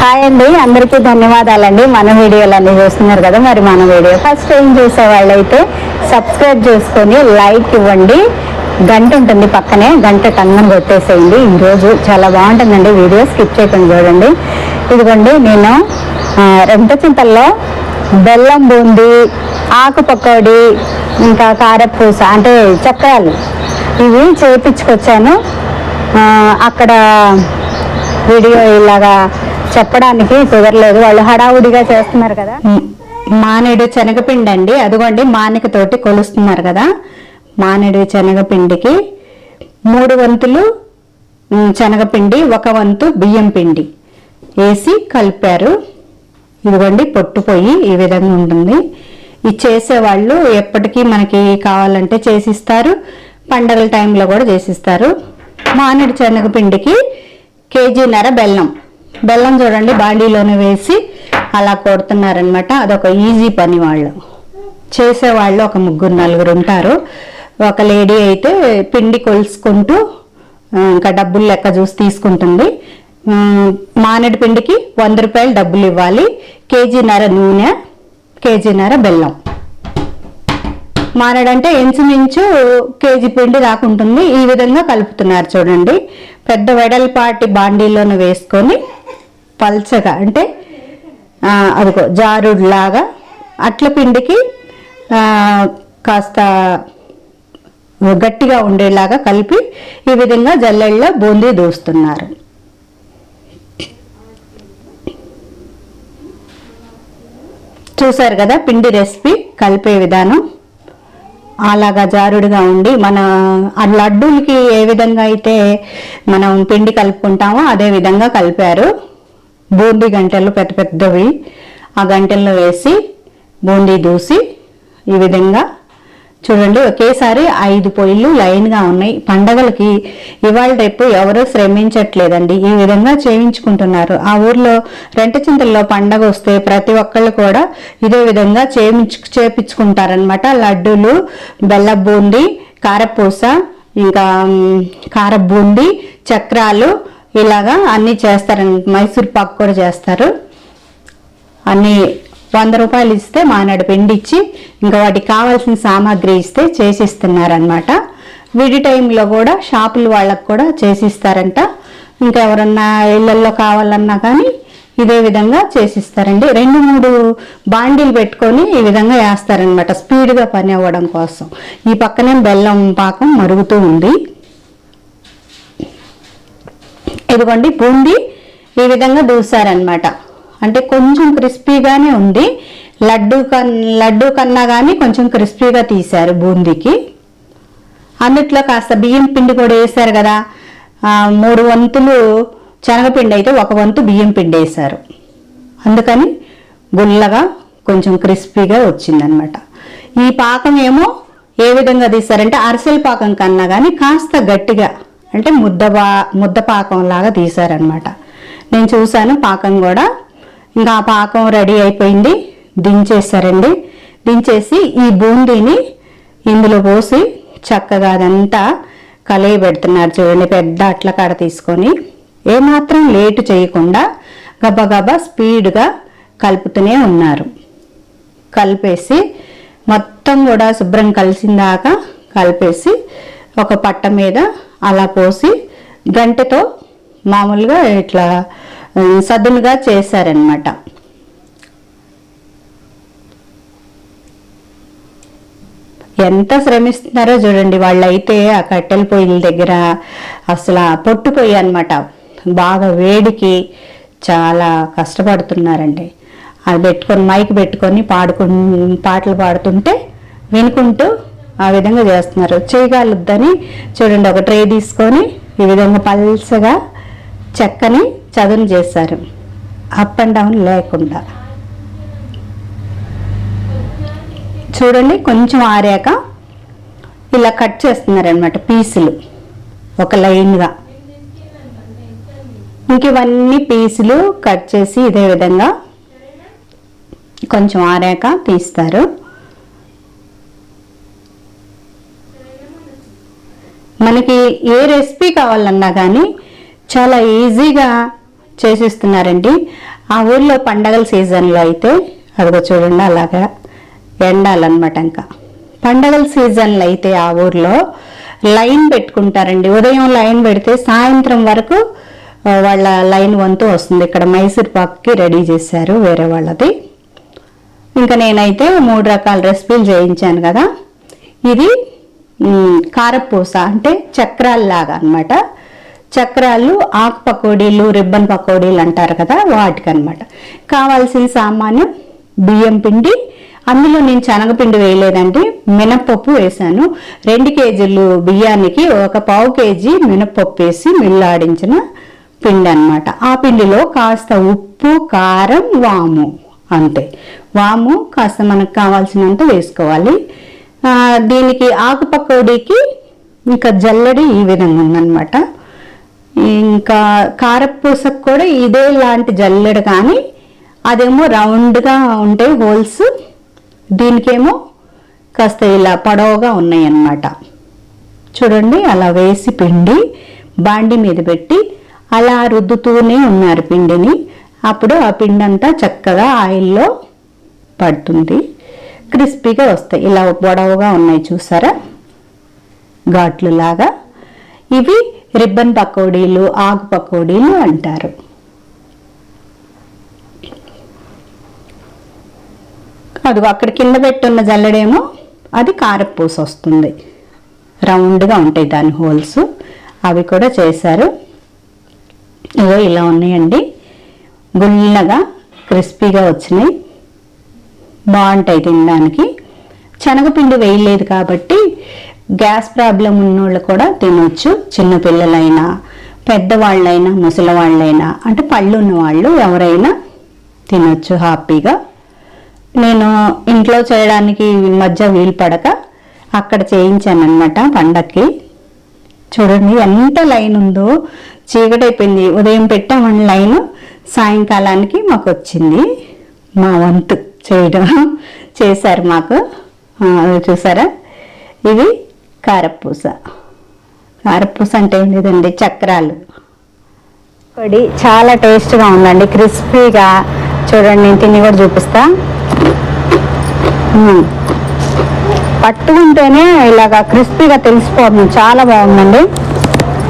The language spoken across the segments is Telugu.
హాయ్ అండి. అందరికీ ధన్యవాదాలండి. మన వీడియోలన్నీ చూస్తున్నారు కదా మరి మన వీడియో. ఫస్ట్ టైం చూసే వాళ్ళైతే సబ్స్క్రైబ్ చేసుకొని లైక్ ఇవ్వండి. గంట ఉంటుంది పక్కనే గంట టంగన కొట్టేసేయండి. ఈరోజు చాలా బాగుంటుందండి వీడియో. స్కిప్ చేయకుండా చూడండి. ఇదిగోండి నేను ఆ, చింతల్లో బెల్లం బూంది ఆకు పకోడి ఇంకా కారపూస అంటే చక్రాలు ఇవి చేపించుకొచ్చాను. అక్కడ వీడియో ఇలాగా చెప్పడానికి కుదరలేదు. వాళ్ళు హడావుడిగా చేస్తున్నారు కదా. మానేడు శనగపిండి అండి. అదిగోండి మానికతోటి కొలుస్తున్నారు కదా. మానేడు శనగపిండికి మూడు వంతులు శనగపిండి ఒక వంతు బియ్యం పిండి వేసి కలిపారు. ఇదిగోండి పొట్టు ఈ విధంగా ఉంటుంది. ఇది చేసేవాళ్ళు ఎప్పటికీ మనకి కావాలంటే చేసిస్తారు. పండగల టైంలో కూడా చేసిస్తారు. మానేడు శనగపిండికి కేజీన్నర బెల్లం. బెల్లం చూడండి బాండీలోనే వేసి అలా కొడుతున్నారనమాట అదొక ఈజీ పని వాళ్ళు. చేసేవాళ్ళు ఒక ముగ్గురు నలుగురు ఉంటారు. ఒక లేడీ అయితే పిండి కొలుసుకుంటూ ఇంకా డబ్బులు లెక్క చూసి తీసుకుంటుంది. మానేడు పిండికి వంద రూపాయలు డబ్బులు ఇవ్వాలి. కేజీన్నర నూనె కేజీన్నర బెల్లం. మానడంటే ఇంచుమించు కేజీ పిండి దాకుంటుంది ఈ విధంగా కలుపుతున్నారు చూడండి. పెద్ద వెడల్పాటి బాండీలోనే వేసుకొని పల్చగా అంటే అదిగో జారుడులాగా అట్ల పిండికి కాస్త గట్టిగా ఉండేలాగా కలిపి ఈ విధంగా జల్లెళ్ళలో బూందీ దూస్తున్నారు. చూసారు కదా పిండి రెసిపీ కలిపే విధానం? అలాగా జారుడుగా ఉండి మన ఆ లడ్డూలకి ఏ విధంగా అయితే మనం పిండి కలుపుకుంటామో అదే విధంగా కలిపారు. బూందీ గంటలు పెద్ద పెద్దవి ఆ గంటల్లో వేసి బూందీ దూసి ఈ విధంగా చూడండి ఒకేసారి ఐదు పొయ్యిలు లైన్గా ఉన్నాయి. పండగలకి ఇవాళ రేపు ఎవరూ శ్రమించట్లేదండి. ఈ విధంగా చేయించుకుంటున్నారు. ఆ ఊర్లో రెంటచింతల్లో పండగ వస్తే ప్రతి ఒక్కళ్ళు కూడా ఇదే విధంగా చేయించు చేపించుకుంటారనమాట లడ్డూలు బెల్ల బూంది కారపూస ఇంకా కారబూందీ కార బూంది చక్రాలు ఇలాగా అన్నీ చేస్తారండి మైసూర్ పాక్ కూడా చేస్తారు. అన్నీ వంద రూపాయలు ఇస్తే మానాడు పిండి ఇచ్చి ఇంకా వాటికి కావాల్సిన సామాగ్రి ఇస్తే చేసిస్తున్నారనమాట విడి టైంలో కూడా షాపులు వాళ్ళకు కూడా చేసిస్తారంట. ఇంకా ఎవరన్నా ఇళ్ళల్లో కావాలన్నా కానీ ఇదే విధంగా చేసిస్తారండి. రెండు మూడు బాండీలు పెట్టుకొని ఈ విధంగా వేస్తారనమాట స్పీడ్గా పని అవ్వడం కోసం. ఈ పక్కనే బెల్లం పాకం మరుగుతూ ఉంది. ఇదిగోండి బూందీ ఈ విధంగా దూసారనమాట అంటే కొంచెం క్రిస్పీగానే ఉంది. లడ్డు కన్ లడ్డు కన్నా కానీ కొంచెం క్రిస్పీగా తీశారు బూందీకి. అందుట్లో కాస్త బియ్యం పిండి కూడా వేశారు కదా. మూడు వంతులు శనగపిండి అయితే ఒక వంతు బియ్యం పిండి వేశారు. అందుకని గుల్లగా కొంచెం క్రిస్పీగా వచ్చిందనమాట ఈ పాకం ఏమో ఏ విధంగా తీశారంటే అరిసెల పాకం కన్నా కానీ కాస్త గట్టిగా అంటే ముద్ద బా ముద్ద పాకం లాగా తీశారనమాట నేను చూశాను పాకం కూడా. ఇంకా ఆ పాకం రెడీ అయిపోయింది. దించేసారండి దించేసి ఈ బూందీని ఇందులో పోసి చక్కగా అదంతా కలయి పెడుతున్నారు చూడండి పెద్ద అట్ల కాడ తీసుకొని. ఏమాత్రం లేటు చేయకుండా గబగబా స్పీడ్గా కలుపుతూనే ఉన్నారు. కలిపేసి మొత్తం కూడా శుభ్రం కలిసిందాక కలిపేసి ఒక పట్ట మీద అలా పోసి గంటతో మామూలుగా ఇట్లా సద్దులుగా సదునుగా చేశారనమాట ఎంత శ్రమిస్తున్నారో చూడండి వాళ్ళైతే ఆ కట్టెల పొయ్యిల దగ్గర అసలు పొట్టుపోయి పొట్టు పొయ్యి అనమాట బాగా వేడికి చాలా కష్టపడుతున్నారండి. అది పెట్టుకొని మైక్ పెట్టుకొని పాడుకు పాటలు పాడుతుంటే వినుకుంటూ ఆ విధంగా చేస్తున్నారు. చేయగలుద్దని చూడండి ఒక ట్రే తీసుకొని ఈ విధంగా పల్సగా చెక్కని చదును చేశారు. అప్ అండ్ డౌన్ లేకుండా. చూడండి కొంచెం ఆరాక ఇలా కట్ చేస్తున్నారనమాట పీసులు ఒక లైన్గా. ఇంక ఇవన్నీ పీసులు కట్ చేసి ఇదే విధంగా కొంచెం ఆరాక తీస్తారు. మనకి ఏ రెసిపీ కావాలన్నా కానీ చాలా ఈజీగా చేసిస్తున్నారండి. ఆ ఊర్లో పండగల సీజన్లో అయితే అదిగో చూడండి అలాగా ఎండాలన్నమాట ఇంకా. పండగల సీజన్లో అయితే ఆ ఊర్లో లైన్ పెట్టుకుంటారండి. ఉదయం లైన్ పెడితే సాయంత్రం వరకు వాళ్ళ లైన్ వంతు వస్తుంది. ఇక్కడ మైసూర్ పాక్కి రెడీ చేశారు వేరే వాళ్ళది. ఇంకా నేనైతే మూడు రకాల రెసిపీలు చేయించాను కదా. ఇది కారపూస అంటే చక్రాల్లాగా అన్నమాట. చక్రాలు ఆకు పకోడీలు రిబ్బన్ పకోడీలు అంటారు కదా వాటికనమాట కావాల్సిన సామాన్యం బియ్యం పిండి. అందులో నేను శనగపిండి వేయలేదండి మినప్పప్పు వేశాను. రెండు కేజీలు బియ్యానికి ఒక పావు కేజీ మినప్పప్పు వేసి మిల్లాడించిన పిండి అనమాట ఆ పిండిలో కాస్త ఉప్పు కారం వాము అంతే. వాము కాస్త మనకు కావాల్సినంత వేసుకోవాలి. దీనికి ఆకు పకోడీకి ఇంకా జల్లడి ఈ విధంగా ఉందన్నమాట. ఇంకా కారపూసకు కూడా ఇదే లాంటి జల్లెడ కానీ అదేమో రౌండ్గా ఉంటాయి హోల్స్ దీనికేమో కాస్త ఇలా పొడవుగా ఉన్నాయి అన్నమాట చూడండి అలా వేసి పిండి బాండి మీద పెట్టి అలా రుద్దుతూనే ఉన్నారు పిండిని. అప్పుడు ఆ పిండి అంతా చక్కగా ఆయిల్లో పడుతుంది. క్రిస్పీగా వస్తాయి. ఇలా పొడవుగా ఉన్నాయి చూసారా? ఘాట్లు లాగా ఇవి రిబ్బన్ పకోడీలు ఆకు పకోడీలు అంటారు. అది అక్కడ కింద పెట్టున్న జల్లడేమో అది కారపూస వస్తుంది. రౌండ్గా ఉంటాయి దాని హోల్స్. అవి కూడా చేశారు. ఇగో ఇలా ఉన్నాయండి. గుల్లగా క్రిస్పీగా వచ్చినాయి. బాగుంటాయి తినడానికి. శనగపిండి వేయలేదు కాబట్టి గ్యాస్ ప్రాబ్లం ఉన్నోళ్ళు కూడా తినొచ్చు. చిన్నపిల్లలైనా పెద్దవాళ్ళైనా ముసలివాళ్ళైనా అంటే పళ్ళు ఉన్నవాళ్ళు ఎవరైనా తినొచ్చు హ్యాపీగా. నేను ఇంట్లో చేయడానికి ఈ మధ్య వీలు పడక అక్కడ చేయించాను అనమాట పండక్కి. చూడండి ఎంత లైన్ ఉందో చీకటైపోయింది. ఉదయం పెట్టామని లైన్ సాయంకాలానికి మాకు వచ్చింది మా వంతు. చేయడం చేశారు మాకు. చూసారా? ఇవి కారపూస. కారపూస అంటే ఏం లేదండి చక్రాలు. పొడి చాలా టేస్ట్గా ఉందండి. క్రిస్పీగా చూడండి నేను తిని కూడా చూపిస్తా. పట్టుకుంటేనే ఇలాగా క్రిస్పీగా తెలిసిపోతుంది. చాలా బాగుందండి.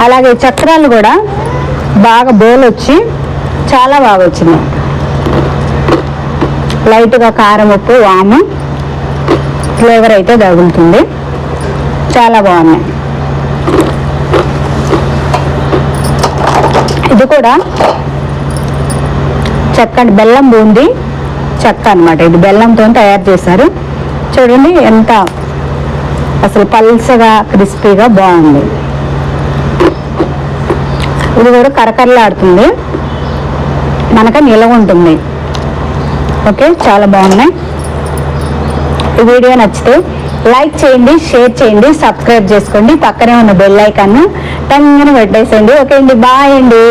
అలాగే చక్రాలు కూడా బాగా బోల్ వచ్చి చాలా బాగా వచ్చింది. లైట్గా కారం ఉప్పు వాము ఫ్లేవర్ అయితే తగులుతుంది. చాలా బాగున్నాయి. ఇది కూడా చెక్క బెల్లం బూంది చెక్క అన్నమాట. ఇది బెల్లంతో తయారు చేశారు. చూడండి ఎంత అసలు పల్సగా క్రిస్పీగా బాగుంది. ఇది కూడా కరకరలాడుతుంది. మనక నిలవ ఉంటుంది. ఓకే చాలా బాగున్నాయి. ఈ వీడియో నచ్చితే లైక్ చేయండి షేర్ చేయండి సబ్స్క్రైబ్ చేసుకోండి. పక్కనే ఉన్న బెల్ ఐకాన్ టంగ్ పెట్టేసేయండి. ఓకే అండి బాయ్ అండి.